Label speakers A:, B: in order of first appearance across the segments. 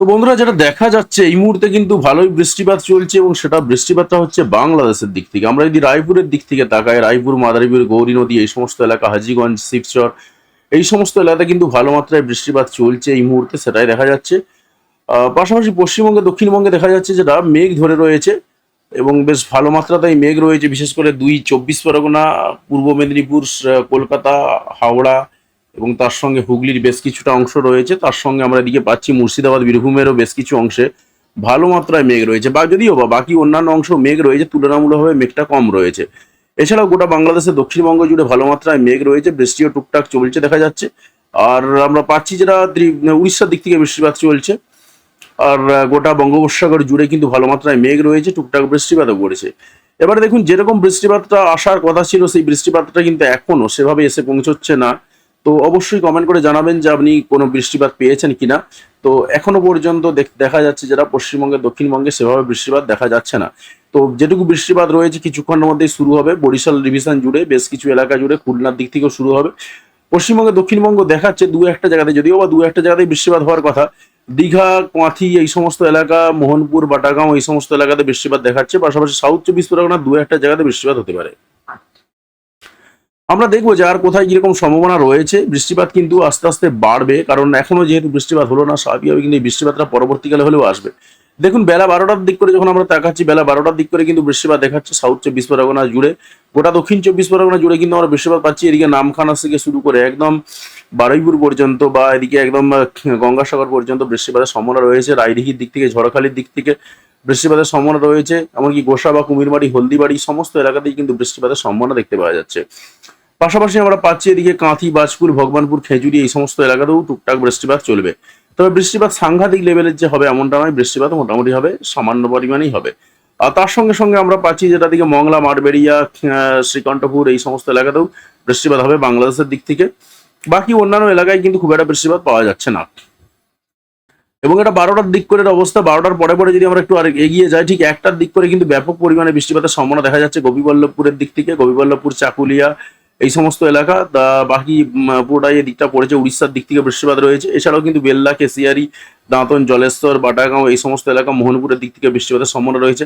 A: তো বন্ধুরা, যেটা দেখা যাচ্ছে, এই মুহূর্তে কিন্তু ভালোই বৃষ্টিপাত চলছে এবং সেটা বৃষ্টিপাতটা হচ্ছে বাংলাদেশের দিক থেকে। আমরা যদি রায়পুরের দিক থেকে তাকাই, রায়পুর, মাদারীপুর, গৌরী নদী, এই সমস্ত এলাকা, হাজিগঞ্জ, শিবচর, এই সমস্ত এলাকাতে কিন্তু ভালো মাত্রায় বৃষ্টিপাত চলছে এই মুহূর্তে, সেটাই দেখা যাচ্ছে। পাশাপাশি পশ্চিমবঙ্গে, দক্ষিণবঙ্গে দেখা যাচ্ছে যেটা মেঘ ধরে রয়েছে এবং বেশ ভালো মাত্রাতেই মেঘ রয়েছে, বিশেষ করে দুই চব্বিশ পরগনা, পূর্ব মেদিনীপুর কলকাতা, হাওড়া এবং তার সঙ্গে হুগলির বেশ কিছুটা অংশ রয়েছে। তার সঙ্গে আমরা এদিকে পাচ্ছি মুর্শিদাবাদ, বীরভূমেরও বেশ কিছু অংশে ভালো মাত্রায় মেঘ রয়েছে। বা যদিও বা বাকি অন্যান্য অংশ মেঘ রয়েছে, তুলনামূলকভাবে মেঘটা কম রয়েছে। এছাড়াও গোটা বাংলাদেশের দক্ষিণবঙ্গ জুড়ে ভালো মাত্রায় মেঘ রয়েছে, বৃষ্টিও টুকটাক চলছে দেখা যাচ্ছে। আর আমরা পাচ্ছি যেটা উড়িষ্যার দিক থেকে বৃষ্টিপাত চলছে। আর গোটা বঙ্গোপসাগর জুড়ে কিন্তু ভালো মাত্রায় মেঘ রয়েছে, টুকটাক বৃষ্টিপাতও পড়েছে এবারে দেখুন, যেরকম বৃষ্টিপাতটা আসার কথা ছিল, সেই বৃষ্টিপাতটা কিন্তু এখনও সেভাবে এসে পৌঁছচ্ছে না। তো অবশ্যই কমেন্ট করে জানাবেন যে আপনি কোনো বৃষ্টিপাত পেয়েছেন কিনা। তো এখনও পর্যন্ত দেখ- যাচ্ছে যারা পশ্চিমবঙ্গে দক্ষিণবঙ্গে সেভাবে বৃষ্টিপাত দেখা যাচ্ছে না। তো যেটুকু বৃষ্টিপাত রয়েছে, কিছুক্ষণের মধ্যেই শুরু হবে। বরিশাল ডিভিশন জুড়ে বেশ কিছু এলাকা জুড়ে খুলনার দিক থেকেও শুরু হবে। পশ্চিমবঙ্গে, দক্ষিণবঙ্গ দেখাচ্ছে দু একটা জায়গাতে, যদিও বা দু একটা জায়গাতেই বৃষ্টিপাত হওয়ার কথা। দীঘা, কাঁথি এই সমস্ত এলাকা, মোহনপুর, বাটাগাঁও এই সমস্ত এলাকাতে বৃষ্টিপাত দেখাচ্ছে। পাশাপাশি সাউথ চব্বিশ পরগনা দু একটা জায়গাতে বৃষ্টিপাত হতে পারে। আমরা দেখব যে আর কোথায় কীরকম সম্ভাবনা রয়েছে। বৃষ্টিপাত কিন্তু আস্তে আস্তে বাড়বে, কারণ এখনও যেহেতু বৃষ্টিপাত হলো না, স্বাভাবিকভাবে কিন্তু এই বৃষ্টিপাতটা পরবর্তীকালে হলেও আসবে। দেখুন, বেলা বারোটার দিক করে যখন আমরা তাকাচ্ছি, বেলা বারোটার দিক করে কিন্তু বৃষ্টিপাত দেখাচ্ছে সাউথ চব্বিশ পরগনা জুড়ে। গোটা দক্ষিণ চব্বিশ পরগনা জুড়ে কিন্তু আমরা বৃষ্টিপাত পাচ্ছি। এদিকে নামখানা থেকে শুরু করে একদম বারুইপুর পর্যন্ত বা এদিকে একদম গঙ্গাসাগর পর্যন্ত বৃষ্টিপাতের সম্ভাবনা রয়েছে। রায়দিঘির দিক থেকে, ঝড়খালির দিক থেকে বৃষ্টিপাতের সম্ভাবনা রয়েছে এমনকি গোসা বা কুমিরমারি হলদিবাড়ি সমস্ত এলাকাতেই কিন্তু বৃষ্টিপাতের সম্ভাবনা দেখতে পাওয়া যাচ্ছে। পাশাপাশি আমরা পাচ্ছি এদিকে কাঁথি বাজপুর ভগবানপুর খেজুরি এই সমস্ত এলাকাতেও টুকটাক বৃষ্টিপাত চলবে। তবে বৃষ্টিপাত সাংঘাতিক লেভেলের যে হবে এমনটা নয় বৃষ্টিপাত মোটামুটি হবে সামান্য পরিমাণেই হবে। আর তার সঙ্গে সঙ্গে আমরা পাচ্ছি যেটা দিকে মংলা মাঠবেড়িয়া আহ, শ্রীকণ্ঠপুর এই সমস্ত এলাকাতেও বৃষ্টিপাত হবে বাংলাদেশের দিক থেকে। বাকি অন্যান্য এলাকায় কিন্তু খুব একটা বৃষ্টিপাত পাওয়া যাচ্ছে না। এবং এটা বারোটার দিক করে অবস্থা, বারোটার পরে পরে যদি আমরা একটু আর এগিয়ে যাই, ঠিক একটার দিক করে কিন্তু ব্যাপক পরিমাণে বৃষ্টিপাতের সম্ভাবনা দেখা যাচ্ছে গোপীবল্লভপুরের দিক থেকে গোপীবল্লভপুর চাকুলিয়া, এই সমস্ত এলাকা। বাকি পুরোটাই দিকটা পড়েছে, উড়িষ্যার দিক থেকে বৃষ্টিপাত রয়েছে। এছাড়াও কিন্তু বেল্লা, কেশিয়ারি, দাঁতন, জলেশ্বর বাটাগাঁও এই সমস্ত এলাকা মোহনপুরের দিক থেকে বৃষ্টিপাতের সম্ভাবনা রয়েছে।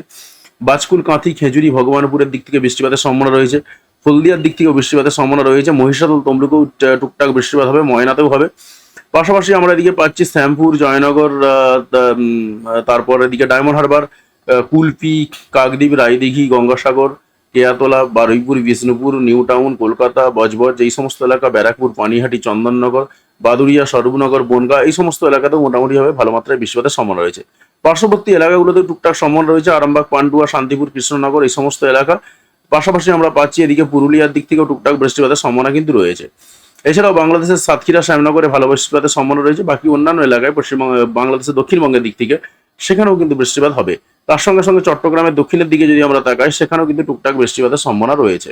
A: বাজকুল, কাঁথি, খেজুরি, ভগবানপুরের দিক থেকে বৃষ্টিপাতের সম্ভাবনা রয়েছে। হলদিয়ার দিক থেকেও বৃষ্টিপাতের সম্ভাবনা রয়েছে। মহিষাদল, তমলুকেও টুকটাক বৃষ্টিপাত হবে, ময়নাতেও হবে। পাশাপাশি আমরা এদিকে পাচ্ছি শ্যামপুর, জয়নগর তারপর এদিকে Diamond Harbour Kulpi Kakdwip, Raidighi, Gangasagar, Keyatala, Baruipur, Bishnupur, New Town, Kolkata, Budge Budge, এই সমস্ত এলাকা, ব্যারাকপুর, পানিহাটি, চন্দননগর বাদুরিয়া সর্বনগর বনগা, এই সমস্ত এলাকাতেও মোটামুটিভাবে ভালো মাত্রায় বৃষ্টিপাতের সম্ভাবনা রয়েছে। পার্শ্ববর্তী এলাকাগুলোতে টুকটাক সম্ভাবনা রয়েছে, আরামবাগ, পান্ডুয়া, শান্তিপুর, কৃষ্ণনগর, এই সমস্ত এলাকা। পাশাপাশি আমরা পাচ্ছি এদিকে পুরুলিয়ার দিক থেকেও টুকটাক বৃষ্টিপাতের সম্ভাবনা কিন্তু রয়েছে। এছাড়াও বাংলাদেশের সাতক্ষীরা শ্যামনগরে ভালো বৃষ্টিপাতের সম্ভাবনা রয়েছে। বাকি অন্যান্য এলাকায় পশ্চিমবঙ্গ বাংলাদেশের দক্ষিণবঙ্গের দিক থেকে সেখানেও কিন্তু বৃষ্টিপাত হবে। তার সঙ্গে সঙ্গে চট্টগ্রামের দক্ষিণের দিকে যদি আমরা তাকাই সেখানেও কিন্তু টুকটাক বৃষ্টিপাতের সম্ভাবনা রয়েছে।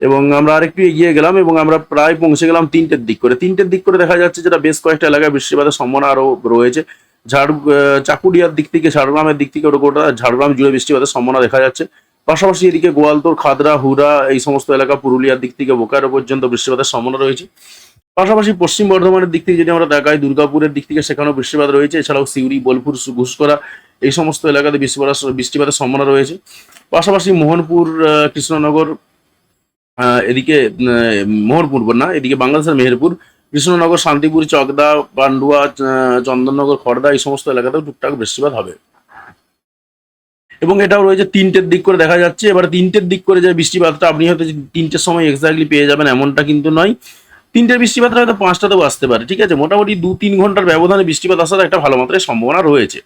A: এবং আমরা আরেকটু এগিয়ে গেলাম এবং আমরা প্রায় পৌঁছে গেলাম তিনটের দিক করে। তিনটের দিক করে দেখা যাচ্ছে যেটা বেশ কয়েকটা এলাকায় বৃষ্টিপাতের সম্ভাবনা আরও রয়েছে। ঝাড় আহ, চাকুলিয়ার দিক থেকে ঝাড়গ্রামের দিক থেকে ওটা ঝাড়গ্রাম জুড়ে বৃষ্টিপাতের সম্ভাবনা দেখা যাচ্ছে। পাশাপাশি এদিকে গোয়ালতোর, খাদরা, হুড়া, এই সমস্ত এলাকা পুরুলিয়ার দিক থেকে বোকারো পর্যন্ত বৃষ্টিপাতের সম্ভাবনা রয়েছে। পাশাপাশি পশ্চিম বর্ধমানের দিক থেকে যদি আমরা দেখাই, দুর্গাপুরের দিক থেকে সেখানেও বৃষ্টিপাত রয়েছে। এছাড়াও সিউড়ি, বোলপুর ঘুষকরা এই সমস্ত এলাকাতে বৃষ্টিপাত বৃষ্টিপাতের সম্ভাবনা রয়েছে। পাশাপাশি মোহনপুর কৃষ্ণনগর এদিকে মোহনপুর না, এদিকে বাংলাদেশের মেহেরপুর, কৃষ্ণনগর, শান্তিপুর, চকদা, পান্ডুয়া চন্দননগর, খড়দা, এই সমস্ত এলাকাতেও টুকটাক বৃষ্টিপাত হবে। এবং এটাও রয়েছে তিনটের দিক করে দেখা যাচ্ছে। এবার তিনটের দিক করে যে বৃষ্টিপাতটা, আপনি হয়তো তিনটের সময় এক্স্যাক্টলি পেয়ে যাবেন এমনটা কিন্তু নয়। তিনটের বৃষ্টিপাতটা হয়তো পাঁচটাতেও আসতে পারে, ঠিক আছে? মোটামুটি দু তিন ঘণ্টার ব্যবধানে বৃষ্টিপাত আসার একটা ভালো মাত্রায় সম্ভাবনা রয়েছে।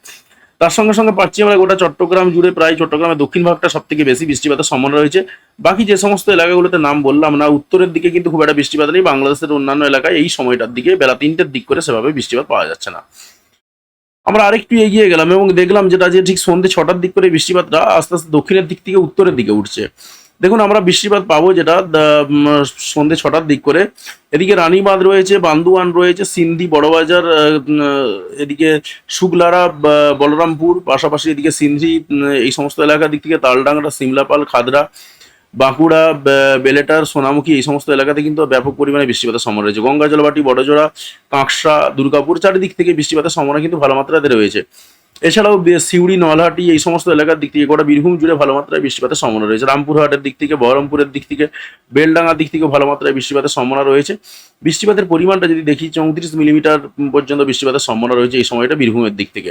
A: তার সঙ্গে সঙ্গে পাচ্ছি আমরা গোটা চট্টগ্রাম জুড়ে প্রায় চট্টগ্রামের দক্ষিণ ভাগটা সব থেকে বেশি বৃষ্টিপাতের সম্ভাবনা রয়েছে। বাকি যে সমস্ত এলাকাগুলোতে নাম বললাম না, উত্তরের দিকে কিন্তু খুব একটা বৃষ্টিপাত নেই। বাংলাদেশের অন্যান্য এলাকায় এই সময়টার দিকে বেলা তিনটের দিক করে সেভাবে বৃষ্টিপাত পাওয়া যাচ্ছে না। আমরা আরেকটু এগিয়ে গেলাম এবং দেখলাম যেটা যে ঠিক সন্ধ্যে ছটার দিক করে বৃষ্টিপাতটা আস্তে আস্তে দক্ষিণের দিক থেকে উত্তরের দিকে উঠছে। দেখুন, আমরা বৃষ্টিপাত পাবো যেটা সন্ধ্যে ছটার দিক করে। এদিকে রানীবাঁধ রয়েছে, বান্দুয়ান রয়েছে, সিন্ধি, বড়বাজার এদিকে শুকলারা বলরামপুর, পাশাপাশি এদিকে সিন্ধি এই সমস্ত এলাকার দিক থেকে তালডাংরা সিমলাপাল খাদরা বাঁকুড়া বেলেটার, সোনামুখী এই সমস্ত এলাকাতে কিন্তু ব্যাপক পরিমাণে বৃষ্টিপাতের সম্ভাবনা রয়েছে। গঙ্গা জলবাটি, বড়জোড়া, কাঁকসা, দুর্গাপুর চারিদিক থেকে বৃষ্টিপাতের সম্ভাবনা কিন্তু ভালো মাত্রাতে রয়েছে। এছাড়াও সিউড়ি, নলহাটি এই সমস্ত এলাকার দিক থেকে গোটা বীরভূম জুড়ে ভালো মাত্রায় বৃষ্টিপাতের সম্ভাবনা রয়েছে। রামপুরহাটের দিক থেকে, বহরমপুরের দিক থেকে, বেলডাঙ্গার দিক থেকে ভালো মাত্রায় বৃষ্টিপাতের সম্ভাবনা রয়েছে। বৃষ্টিপাতের পরিমাণটা যদি দেখি, চৌত্রিশ মিলিমিটার পর্যন্ত বৃষ্টিপাতের সম্ভাবনা রয়েছে এই সময়টা বীরভূমের দিক থেকে।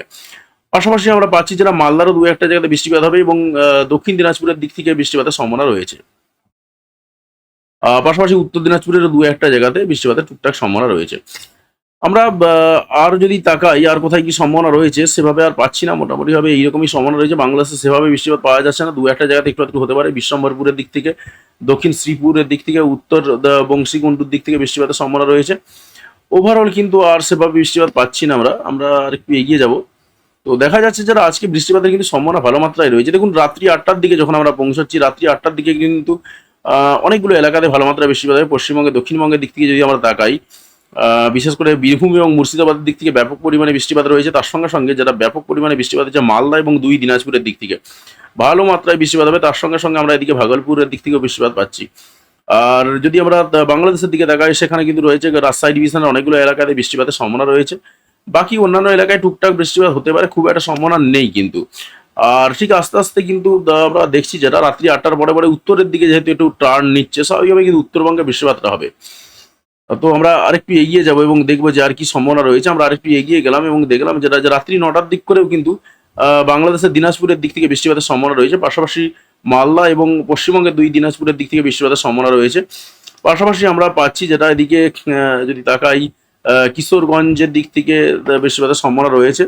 A: পাশাপাশি আমরা পাচ্ছি যারা মালদারও দু একটা জায়গাতে বৃষ্টিপাত হবে এবং দক্ষিণ দিনাজপুরের দিক থেকে বৃষ্টিপাতের সম্ভাবনা রয়েছে। পাশাপাশি উত্তর দিনাজপুরের দু একটা জায়গাতে বৃষ্টিপাতের টুকটাক সম্ভাবনা রয়েছে। আমরা আর যদি তাকাই, আর কোথায় কি সম্ভাবনা রয়েছে, সেভাবে আর পাচ্ছি না। মোটামুটি ভাবে এইরকমই সম্ভাবনা রয়েছে। বাংলাদেশে সেভাবে বৃষ্টিপাত পাওয়া যাচ্ছে না। দু একটা জায়গাতে একটু একটু হতে পারে। বিশ্বম্বরপুরের দিক থেকে, দক্ষিণ শ্রীপুরের দিক থেকে, উত্তর বংশীকুণ্ডুর দিক থেকে বৃষ্টিপাতের সম্ভাবনা রয়েছে। ওভারঅল কিন্তু আর সেভাবে বৃষ্টিপাত পাচ্ছি না আমরা। আমরা আর একটু এগিয়ে যাব। তো দেখা যাচ্ছে যারা আজকে বৃষ্টিপাতের কিন্তু সম্ভাবনা ভালো মাত্রায় রয়েছে। দেখুন, রাত্রি আটটার দিকে যখন আমরা পৌঁছাচ্ছি, রাত্রি আটটার দিকে কিন্তু অনেকগুলো এলাকাতে ভালো মাত্রায় বৃষ্টিপাত হবে পশ্চিমবঙ্গে দক্ষিণবঙ্গের দিক থেকে যদি আমরা তাকাই বিশেষ করে বীরভূম এবং মুর্শিদাবাদের দিক থেকে ব্যাপক পরিমাণে বৃষ্টিপাত রয়েছে। তার সঙ্গে সঙ্গে যারা ব্যাপক পরিমাণে বৃষ্টিপাত হচ্ছে, মালদা এবং দুই দিনাজপুরের দিক থেকে ভালো মাত্রায় বৃষ্টিপাত হবে। তার সঙ্গে সঙ্গে আমরা এদিকে ভাগলপুরের দিক থেকেও বৃষ্টিপাত পাচ্ছি। আর যদি আমরা বাংলাদেশের দিকে তাকাই, সেখানে কিন্তু রয়েছে রাজশাহী ডিভিশনের অনেকগুলো এলাকাতে বৃষ্টিপাতের সম্ভাবনা রয়েছে। বাকি অন্যান্য এলাকায় টুকটাক বৃষ্টিপাত হতে পারে, খুব একটা সম্ভাবনা নেই কিন্তু। আর ঠিক আস্তে আস্তে কিন্তু আমরা দেখছি যেটা রাত্রি আটটার পরে পরে উত্তরের দিকে যেহেতু একটু টার্ন নিচ্ছে স্বাভাবিকভাবে কিন্তু উত্তরবঙ্গে বৃষ্টিপাতটা হবে। তো আমরা আরেকটু এগিয়ে যাব এবং দেখব যে আর কি সম্ভাবনা রয়েছে। আমরা আরেকটু এগিয়ে গেলাম এবং দেখলাম যেটা যে রাত্রি নটার দিক করেও কিন্তু বাংলাদেশের দিনাজপুরের দিক থেকে বৃষ্টিপাতের সম্ভাবনা রয়েছে। পাশাপাশি মালদা এবং পশ্চিমবঙ্গের দুই দিনাজপুরের দিক থেকে বৃষ্টিপাতের সম্ভাবনা রয়েছে। পাশাপাশি আমরা পাচ্ছি যেটা এদিকে যদি তাকাই কিশোরগঞ্জের দিক থেকে বৃষ্টিপাতের সম্ভাবনা রয়েছে।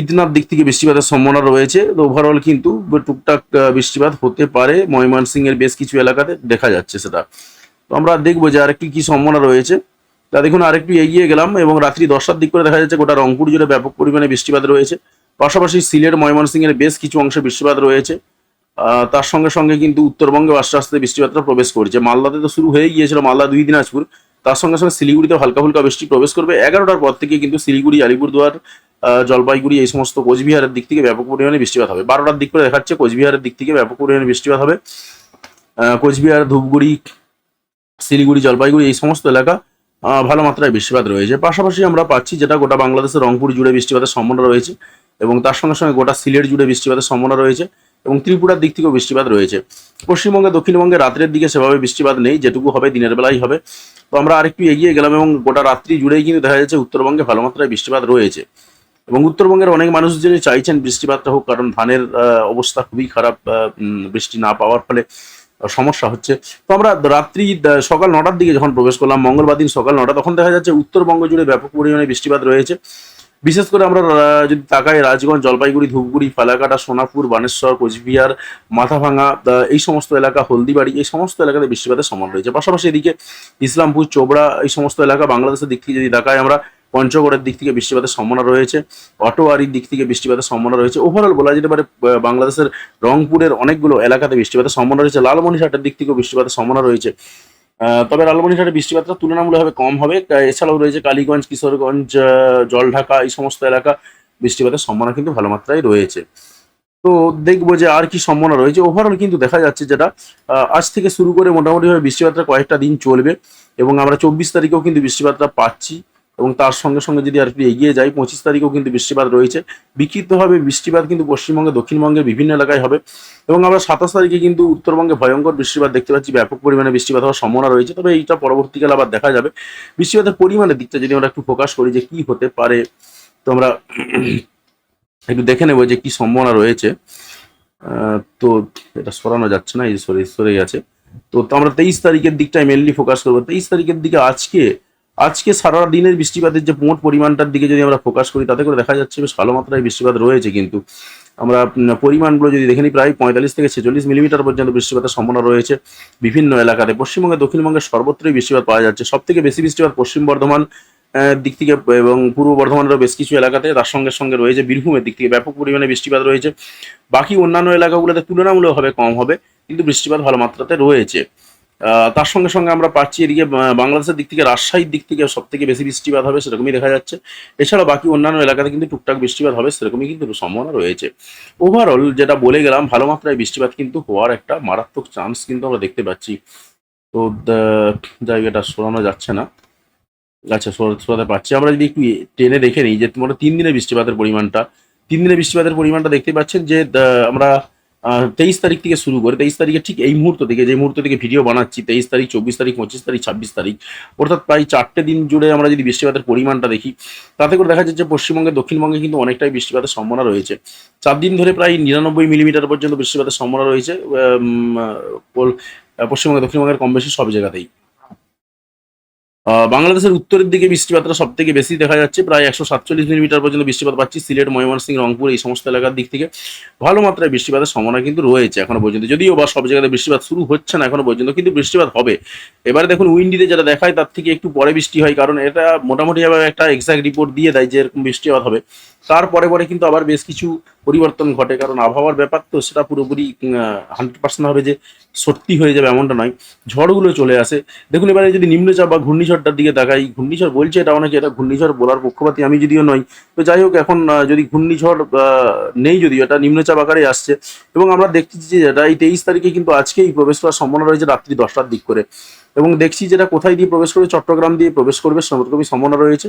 A: ঈদনাথ দিক থেকে বৃষ্টিপাতের সম্ভাবনা রয়েছে। তো ওভারঅল কিন্তু টুকটাক বৃষ্টিপাত হতে পারে। ময়মনসিং এর বেশ কিছু এলাকাতে দেখা যাচ্ছে সেটা। তো আমরা দেখব যে আরেকটু কি সম্ভাবনা রয়েছে। তা দেখুন, আরেকটু এগিয়ে গেলাম এবং রাত্রি দশটার দিক করে দেখা যাচ্ছে গোটা রংপুর জুড়ে ব্যাপক পরিমাণে বৃষ্টিপাত রয়েছে। পাশাপাশি সিলেট ময়মনসিং এর বেশ কিছু অংশে বৃষ্টিপাত রয়েছে। তার সঙ্গে সঙ্গে কিন্তু উত্তরবঙ্গে আস্তে আস্তে বৃষ্টিপাতটা প্রবেশ করছে। মালদাতে তো শুরু হয়ে গিয়েছিল মালদা দুই দিনাজপুর। তার সঙ্গে সঙ্গে শিলিগুড়িতে হালকা ফুলকা বৃষ্টি প্রবেশ করবে। এগারোটার পর থেকে কিন্তু শিলিগুড়ি, আলিপুরদুয়ার জলপাইগুড়ি এই সমস্ত কোচবিহারের দিক থেকে ব্যাপক পরিমাণে বৃষ্টিপাত হবে। বারোটার দিক করে দেখাচ্ছে কোচবিহারের দিক থেকে ব্যাপক পরিমাণে বৃষ্টিপাত হবে। কোচবিহার, ধূপগুড়ি, শিলিগুড়ি, জলপাইগুড়ি এই সমস্ত এলাকা ভালো মাত্রায় বৃষ্টিপাত রয়েছে। পাশাপাশি আমরা পাচ্ছি যেটা গোটা বাংলাদেশের রংপুর জুড়ে বৃষ্টিপাতের সম্ভাবনা রয়েছে এবং তার সঙ্গে সঙ্গে গোটা সিলেট জুড়ে বৃষ্টিপাতের সম্ভাবনা রয়েছে। এবং ত্রিপুরার দিক থেকেও বৃষ্টিপাত রয়েছে। পশ্চিমবঙ্গে, দক্ষিণবঙ্গে রাত্রের দিকে সেভাবে বৃষ্টিপাত নেই, যেটুকু হবে দিনের বেলাই হবে। তো আমরা আরেকটু এগিয়ে গেলাম এবং গোটা রাত্রি জুড়েই কিন্তু দেখা যাচ্ছে উত্তরবঙ্গে ভালো মাত্রায় বৃষ্টিপাত রয়েছে। এবং উত্তরবঙ্গের অনেক মানুষজনই চাইছেন বৃষ্টিপাতটা হোক, কারণ ধানের অবস্থা খুবই খারাপ বৃষ্টি না পাওয়ার ফলে সমস্যা হচ্ছে। তো আমরা রাত্রি সকাল নটার দিকে যখন প্রবেশ করলাম, মঙ্গলবার দিন সকাল নটা, তখন দেখা যাচ্ছে উত্তরবঙ্গ জুড়ে ব্যাপক পরিমাণে বৃষ্টিপাত রয়েছে। বিশেষ করে আমরা যদি তাকাই রাজগঞ্জ, জলপাইগুড়ি, ধূপগুড়ি, ফালাকাটা, সোনাপুর, বানেশ্বর, কোচবিহার মাথাভাঙা এই সমস্ত এলাকা, হলদিবাড়ি, এই সমস্ত এলাকাতে বৃষ্টিপাতের সম্ভাবনা রয়েছে। পাশাপাশি এদিকে ইসলামপুর চোবড়া এই সমস্ত এলাকা বাংলাদেশের দিক থেকে যদি তাকাই আমরা, পঞ্চগড়ের দিক থেকে বৃষ্টিপাতের সম্ভাবনা রয়েছে। অটোয়ারির দিক থেকে বৃষ্টিপাতের সম্ভাবনা রয়েছে। ওভারঅল বলা যেতে পারে বাংলাদেশের রংপুরের অনেকগুলো এলাকাতে বৃষ্টিপাতের সম্ভাবনা রয়েছে। লালমনিরহাটের দিক থেকেও বৃষ্টিপাতের সম্ভাবনা রয়েছে। তবে লালমনিরহাটে বৃষ্টিপাতটা তুলনামূলকভাবে কম হবে। এছাড়াও রয়েছে কালীগঞ্জ, কিশোরগঞ্জ জলঢাকা এই সমস্ত এলাকা বৃষ্টিপাতের সম্ভাবনা কিন্তু ভালো মাত্রায় রয়েছে। তো দেখব যে আর কি সম্ভাবনা রয়েছে। ওভারঅল কিন্তু দেখা যাচ্ছে যেটা আজ থেকে শুরু করে মোটামুটিভাবে বৃষ্টিপাতটা কয়েকটা দিন চলবে এবং আমরা চব্বিশ তারিখেও কিন্তু বৃষ্টিপাতটা পাচ্ছি। এবং তার সঙ্গে সঙ্গে যদি আর একটু এগিয়ে যাই, পঁচিশ তারিখেও কিন্তু বৃষ্টিপাত রয়েছে। বিক্ষিপ্তভাবে বৃষ্টিপাত কিন্তু পশ্চিমবঙ্গে দক্ষিণবঙ্গের বিভিন্ন এলাকায় হবে। এবং আমরা সাতাশ তারিখে কিন্তু উত্তরবঙ্গে ভয়ঙ্কর বৃষ্টিপাত দেখতে পাচ্ছি, ব্যাপক পরিমাণে বৃষ্টিপাত হওয়ার সম্ভাবনা রয়েছে। তবে এইটা পরবর্তীকালে আবার দেখা যাবে। বৃষ্টিপাতের পরিমাণের দিকটা যদি আমরা একটু ফোকাস করি যে কি হতে পারে, তো আমরা একটু দেখে নেব যে কি সম্ভাবনা রয়েছে। তো এটা সরানো যাচ্ছে না, এই সরে সরে গেছে। তো আমরা তেইশ তারিখের দিকটাই মেনলি ফোকাস করব। তেইশ তারিখের দিকে আজকে আজকে সারা দিনের বৃষ্টিপাতের যে মোট পরিমাণটার দিকে যদি আমরা ফোকাস করি, তাতে করে দেখা যাচ্ছে বেশ ভালো মাত্রায় বৃষ্টিপাত রয়েছে কিন্তু। আমরা পরিমাণগুলো যদি দেখে নিই, প্রায় পঁয়তাল্লিশ থেকে ছেচল্লিশ মিলিমিটার পর্যন্ত বৃষ্টিপাতের সম্ভাবনা রয়েছে বিভিন্ন এলাকাতে। পশ্চিমবঙ্গে দক্ষিণবঙ্গের সর্বত্রই বৃষ্টিপাত পাওয়া যাচ্ছে। সব থেকে বেশি বৃষ্টিপাত পশ্চিম বর্ধমান দিক থেকে, এবং পূর্ব বর্ধমানেরও বেশ কিছু এলাকাতে। তার সঙ্গে সঙ্গে রয়েছে বীরভূমের দিক থেকে ব্যাপক পরিমাণে বৃষ্টিপাত রয়েছে। বাকি অন্যান্য এলাকাগুলোতে তুলনামূলকভাবে কম হবে, কিন্তু বৃষ্টিপাত ভালো মাত্রাতে রয়েছে। তার সঙ্গে সঙ্গে আমরা পাচ্ছি এদিকে বাংলাদেশের দিক থেকে, রাজশাহীর দিক থেকে সব থেকে বেশি বৃষ্টিপাত হবে, সেরকমই দেখা যাচ্ছে। এছাড়া বাকি অন্যান্য এলাকাতে কিন্তু টুকটাক বৃষ্টিপাত হবে, সেরকমই কিন্তু সম্ভাবনা রয়েছে। ওভারঅল যেটা বলে গেলাম, ভালো মাত্রায় বৃষ্টিপাত কিন্তু হওয়ার একটা মারাত্মক চান্স কিন্তু আমরা দেখতে পাচ্ছি। তো জায়গাটা সরানো যাচ্ছে না। আচ্ছা সর- সরাতে পারছি। আমরা যদি একটু টেনে দেখে নিই যে তোমার তিন দিনের বৃষ্টিপাতের পরিমাণটা, তিন দিনের বৃষ্টিপাতের পরিমাণটা দেখতে পাচ্ছেন যে আমরা তেইশ তারিখ থেকে শুরু করে, তেইশ তারিখে ঠিক এই মুহূর্ত থেকে, যে মুহূর্ত থেকে ভিডিও বানাচ্ছি, তেইশ তারিখ, চব্বিশ তারিখ, পঁচিশ তারিখ, ছাব্বিশ তারিখ, অর্থাৎ প্রায় চারটে দিন জুড়ে আমরা যদি বৃষ্টিপাতের পরিমাণটা দেখি, তাতে করে দেখা যাচ্ছে যে পশ্চিমবঙ্গে, দক্ষিণবঙ্গে কিন্তু অনেকটাই বৃষ্টিপাতের সম্ভাবনা রয়েছে। চার দিন ধরে প্রায় নিরানব্বই মিলিমিটার পর্যন্ত বৃষ্টিপাতের সম্ভাবনা রয়েছে পশ্চিমবঙ্গে, দক্ষিণবঙ্গের কম বেশি সব জায়গাতেই। বাংলাদেশের উত্তরের দিকে বৃষ্টিপাতটা সব থেকে বেশি দেখা যাচ্ছে। প্রায় একশো সাতচল্লিশ মিলিমিটার পর্যন্ত বৃষ্টিপাত পাচ্ছি। সিলেট ময়মনসিং রংপুর এই সমস্ত এলাকার দিক থেকে ভালো মাত্রায় বৃষ্টিপাতের সম্ভাবনা কিন্তু রয়েছে এখনও পর্যন্ত। যদিও বা সব জায়গাতে বৃষ্টিপাত শুরু হচ্ছে না এখনও পর্যন্ত, কিন্তু বৃষ্টিপাত হবে। এবারে দেখুন, উইন্ডিতে যেটা দেখায়, তার থেকে একটু পরে বৃষ্টি হয়, কারণ এটা মোটামুটিভাবে একটা এক্সাক্ট রিপোর্ট দিয়ে দেয় যে এরকম বৃষ্টিপাত হবে। তারপরে পরে কিন্তু আবার বেশ কিছু পরিবর্তন ঘটে। কারণ আবহাওয়ার ব্যাপার তো সেটা পুরোপুরি হান্ড্রেড পার্সেন্ট হবে যে সত্যি হয়ে যাবে এমনটা নয়। ঝড়গুলো চলে আসে। দেখুন, এবারে যদি নিম্নচাপ বা ঘূর্ণিঝড়টার দিকে তাকাই, ঘূর্ণিঝড় বলছে এটা অনেকে এটা ঘূর্ণিঝড় বলার পক্ষপাতি আমি যদিও নই। তো যাই হোক, এখন যদি ঘূর্ণিঝড় নেই যদিও, এটা নিম্নচাপ আকারে আসছে। এবং আমরা দেখছি যে এটা এই তেইশ তারিখে কিন্তু আজকেই প্রবেশ করার সম্ভাবনা রয়েছে রাত্রি দশটার দিক করে। এবং দেখছি যেটা কোথায় দিয়ে প্রবেশ করবে চট্টগ্রাম দিয়ে প্রবেশ করবে, সেরকমই সম্ভাবনা রয়েছে।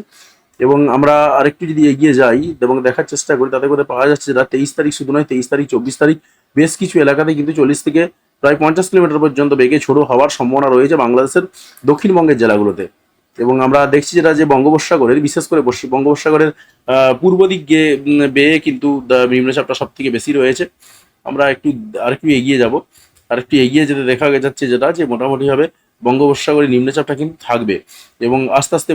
A: এবং আমরা আরেকটু যদি এগিয়ে যাই এবং দেখার চেষ্টা করি, তাতে করে পাওয়া যাচ্ছে যেটা তেইশ তারিখ শুধু নয়, তেইশ তারিখ, চব্বিশ তারিখ বেশ কিছু এলাকাতে কিন্তু চল্লিশ থেকে প্রায় পঞ্চাশ কিলোমিটার পর্যন্ত বেগে ছোড়ো হওয়ার সম্ভাবনা রয়েছে বাংলাদেশের দক্ষিণবঙ্গের জেলাগুলোতে। এবং আমরা দেখছি যেটা যে বঙ্গোপসাগরের, বিশেষ করে বঙ্গোপসাগরের পূর্ব দিক গিয়ে বেয়ে কিন্তু নিম্নচাপটা সব থেকে বেশি রয়েছে। আমরা একটু, আরেকটু এগিয়ে যাব। আরেকটু এগিয়ে যেতে দেখা যাচ্ছে যেটা যে মোটামুটিভাবে বঙ্গোপসাগরের নিম্নচাপটা কিন্তু থাকবে। এবং আস্তে আস্তে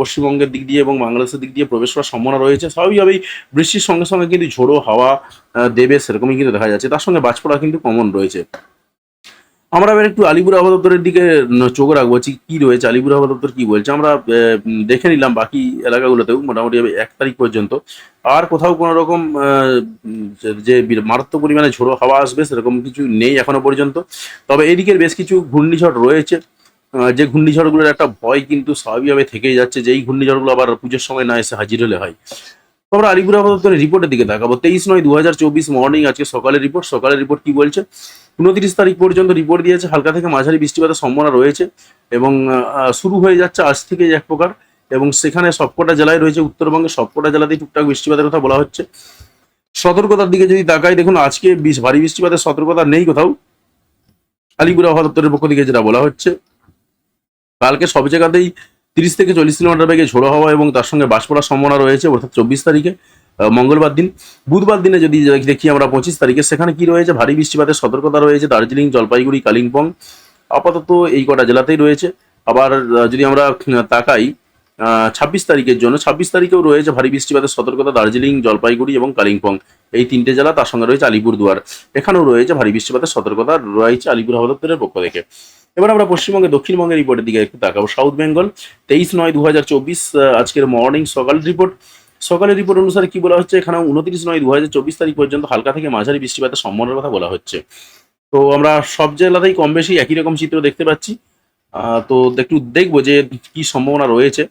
A: পশ্চিমবঙ্গের দিক দিয়ে এবং বাংলাদেশের দিক দিয়ে প্রবেশ করার সম্ভাবনা রয়েছে। স্বাভাবিকভাবেই বৃষ্টির সঙ্গে সঙ্গে কিন্তু ঝোড়ো হাওয়া দেবে, সেরকমই কিন্তু দেখা যাচ্ছে। তার সঙ্গে বাজপড়া কিন্তু কমন রয়েছে। আমরা এবার একটু আলিপুর আবহাওয়া দপ্তরের দিকে চোখ রাখব কি রয়েছে, আলিপুর আবহাওয়া দপ্তর কি বলছে? আমরা দেখে নিলাম বাকি এলাকাগুলোতেও মোটামুটি এক তারিখ পর্যন্ত। আর কোথাও কোনো রকম যে- মারাত্মক পরিমাণে ঝোড়ো হাওয়া আসবে, সেরকম কিছু নেই এখনও পর্যন্ত। তবে এদিকের বেশ কিছু ঘূর্ণিঝড় রয়েছে। যে ঘূর্ণিঝড়গুলোর একটা ভয় কিন্তু স্বাভাবিকভাবে থেকেই যাচ্ছে, যে এই ঘূর্ণিঝড়গুলো আবার পুজোর সময় না এসে হাজির হলে হয়। আমরা আলিপুর আবহাওয়া রিপোর্টের দিকে তাকাবো। তেইশ নয় দু মর্নিং আজকে সকালের রিপোর্ট সকালের রিপোর্ট কি বলছে? উনত্রিশ তারিখ পর্যন্ত রিপোর্ট দিয়েছে, হালকা থেকে মাঝারি বৃষ্টিপাতের সম্ভাবনা রয়েছে এবং শুরু হয়ে যাচ্ছে আজ থেকে এক প্রকার এবং সেখানে সবকটা জেলায় রয়েছে উত্তরবঙ্গের সবকটা জেলাতেই টুকটাক বৃষ্টিপাতের কথা বলা হচ্ছে। সতর্কতার দিকে যদি তাকাই, দেখুন, আজকে ভারী বৃষ্টিপাতের সতর্কতা নেই কোথাও। আলিপুর আবহাওয়া দপ্তরের পক্ষ থেকে যেটা বলা হচ্ছে, কালকে সব জায়গাতেই তিরিশ থেকে চল্লিশ কিলোমিটার বেগে ঝোড়ো হওয়া এবং তার সঙ্গে বাস পড়ার সম্ভাবনা রয়েছে, অর্থাৎ চব্বিশ তারিখে মঙ্গলবার দিন। বুধবার দিনে যদি দেখি আমরা পঁচিশ তারিখে, সেখানে কি রয়েছে? ভারী বৃষ্টিপাতের সতর্কতা রয়েছে, দার্জিলিং, জলপাইগুড়ি, কালিম্পং, আপাতত এই কটা জেলাতেই রয়েছে। আবার যদি আমরা তাকাই ছাব্বিশ তারিখের জন্য, ছাব্বিশ তারিখেও রয়েছে ভারী বৃষ্টিপাতের সতর্কতা দার্জিলিং, জলপাইগুড়ি এবং কালিম্পং। এই তিনটে জেলা তার সঙ্গে রয়েছে আলিপুরদুয়ার। এখানেও রয়েছে ভারী বৃষ্টিপাতের সতর্কতা, রয়েছে আলিপুর আবহাওয়া দপ্তরের পক্ষ থেকে। এবার আমরা পশ্চিমবঙ্গে দক্ষিণবঙ্গের রিপোর্টের দিকে একটু তাকাবো। সাউথ বেঙ্গল তেইশ নয় দু আজকের মর্নিং সকাল রিপোর্ট সকালের রিপোর্ট অনুসারে কি বলা হচ্ছে? এখানে উনত্রিশ নয় দু তারিখ পর্যন্ত হালকা থেকে মাঝারি বৃষ্টিপাতের সম্ভাবনার কথা বলা হচ্ছে। তো আমরা সব জেলাতেই কম বেশি একই রকম চিত্র দেখতে পাচ্ছি। তো একটু দেখব যে কি সম্ভাবনা রয়েছে।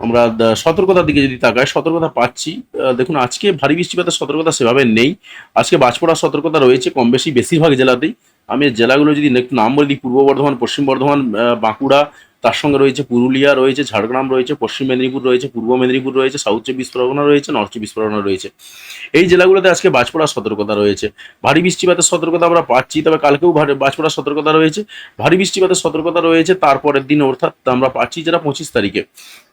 A: আমরা সতর্কতার দিকে যদি তাকাই, সতর্কতা পাচ্ছি। দেখুন, আজকে ভারী বৃষ্টিপাতের সতর্কতা সেভাবে নেই। আজকে বাজপড়ার সতর্কতা রয়েছে কম বেশি বেশিরভাগ জেলাতেই। আমি জেলাগুলো যদি একটু নাম বলে দিই, পূর্ব বর্ধমান, পশ্চিম বর্ধমান বাঁকুড়া, তার সঙ্গে রয়েছে পুরুলিয়া রয়েছে, ঝাড়গ্রাম রয়েছে, পশ্চিম মেদিনীপুর রয়েছে, পূর্ব মেদিনীপুর রয়েছে সাউথ চব্বিশ পরগনা রয়েছে নর্থ চব্বিশ পরগনা রয়েছে। এই জেলাগুলোতে আজকে বাজপড়ার সতর্কতা রয়েছে। ভারী বৃষ্টিপাতের সতর্কতা আমরা পাচ্ছি, তবে কালকেও বাজপড়ার সতর্কতা রয়েছে। ভারী বৃষ্টিপাতের সতর্কতা রয়েছে, তারপরের দিন অর্থাৎ আমরা পাচ্ছি যেটা পঁচিশ তারিখে।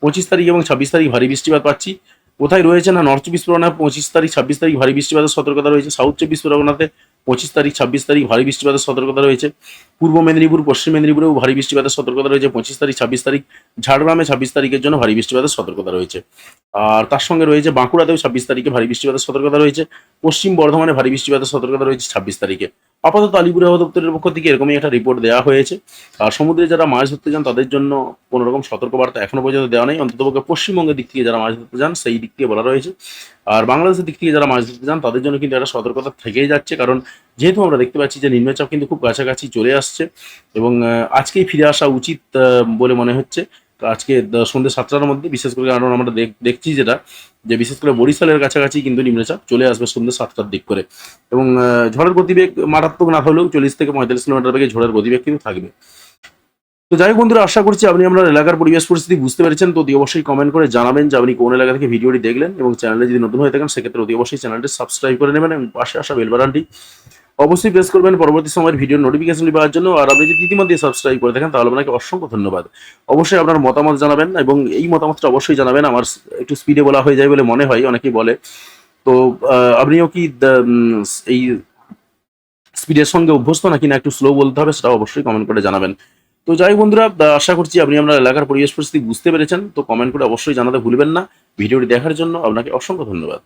A: পঁচিশ তারিখ এবং ছাব্বিশ তারিখ ভারী বৃষ্টিপাত পাচ্ছি। কোথায় রয়েছে না নর্থ চব্বিশ পরগনা পঁচিশ তারিখ, ছাব্বিশ তারিখ ভারী বৃষ্টিপাতের সতর্কতা রয়েছে সাউথ চব্বিশ পরগনাতে পঁচিশ তারিখ, ছাব্বিশ তারিখ ভারী বৃষ্টিপাতের সতর্কতা রয়েছে। পূর্ব মেদিনীপুর, পশ্চিম মেদিনীপুরেও ভারী বৃষ্টিপাতের সতর্কতা রয়েছে। পঁচিশ তারিখ, ছাব্বিশ তারিখ ঝাড়গ্রামে ছাব্বিশ তারিখের জন্য ভারী বৃষ্টিপাতের সতর্কতা রয়েছে। আর তার সঙ্গে রয়েছে বাঁকুড়াতেও ছাব্বিশ তারিখে ভারী বৃষ্টিপাতের সতর্কতা রয়েছে। পশ্চিম বর্ধমানে ভারী বৃষ্টিপাতের সতর্কতা রয়েছে ছাব্বিশ তারিখে। আপাতত আলিপুর আবহাওয়া দপ্তরের পক্ষ থেকে এরকমই একটা রিপোর্ট দেওয়া হয়েছে। আর সমুদ্রে যারা মাছ ধরতে যান, তাদের জন্য কোনো রকম সতর্কবার্তা এখনও পর্যন্ত দেওয়া নেই। অন্ততপক্ষে পশ্চিমবঙ্গের দিক থেকে যারা মাছ ধরতে যান, সেই দিক থেকে বলা রয়েছে। আর বাংলাদেশের দিক থেকে যারা মাছ ধরতে যান, তাদের জন্য কিন্তু একটা সতর্কতা থেকেই যাচ্ছে। কারণ যেহেতু আমরা দেখতে পাচ্ছি যে নিম্নচাপ কিন্তু খুব কাছাকাছি চলে আসছে এবং আজকেই ফিরে আসা উচিত বলে মনে হচ্ছে। আজকে সন্ধ্যে সাতটার মধ্যে, বিশেষ করে কারণ আমরা দেখ- দেখছি যেটা, যে বিশেষ করে বরিশালের কাছাকাছি কিন্তু নিম্নচাপ চলে আসবে সন্ধ্যে সাতটার দিক করে। এবং ঝড়ের গতিবেগ মারাত্মক না হলেও চল্লিশ থেকে পঁয়তাল্লিশ কিলোমিটার বেগে ঝড়ের গতিবেগ কিন্তু থাকবে। তো যাই হোক বন্ধুরা, আশা করছি আপনি আপনার এলাকার পরিবেশ পরিস্থিতি বুঝতে পেরেছেন, তো অতি অবশ্যই কমেন্ট করে জানাবেন যে আপনি কোন এলাকা থেকে ভিডিওটি দেখলেন এবং চ্যানেলে যদি নতুন হয়ে থাকেন, সেক্ষেত্রে অতি অবশ্যই চ্যানেলটি সাবস্ক্রাইব করে নেবেন এবং পাশে আসা বেল বাটনটি অবশ্যই প্রেস করবেন, পরবর্তী সময়ের ভিডিও নোটিফিকেশনটি পাওয়ার জন্য। আর আপনি যদি ইতিমধ্যে সাবস্ক্রাইব করে থাকেন, তাহলে আপনাকে অসংখ্য ধন্যবাদ। অবশ্যই আপনার মতামত জানাবেন এবং এই মতামতটা অবশ্যই জানাবেন। আমার একটু স্পিডে বলা হয়ে যায় বলে মনে হয়, অনেকেই বলে। তো আপনিও কি এই স্পিডের সঙ্গে অভ্যস্ত নাকি না একটু স্লো বলতে হবে সেটা অবশ্যই কমেন্ট করে জানাবেন। তো যাই বন্ধুরা আশা করছি আপনি আপনার এলাকার পরিবেশ পরিস্থিতি বুঝতে পেরেছেন। তো কমেন্ট করে অবশ্যই জানাতে ভুলবেন না। ভিডিওটি দেখার জন্য আপনাকে অসংখ্য ধন্যবাদ।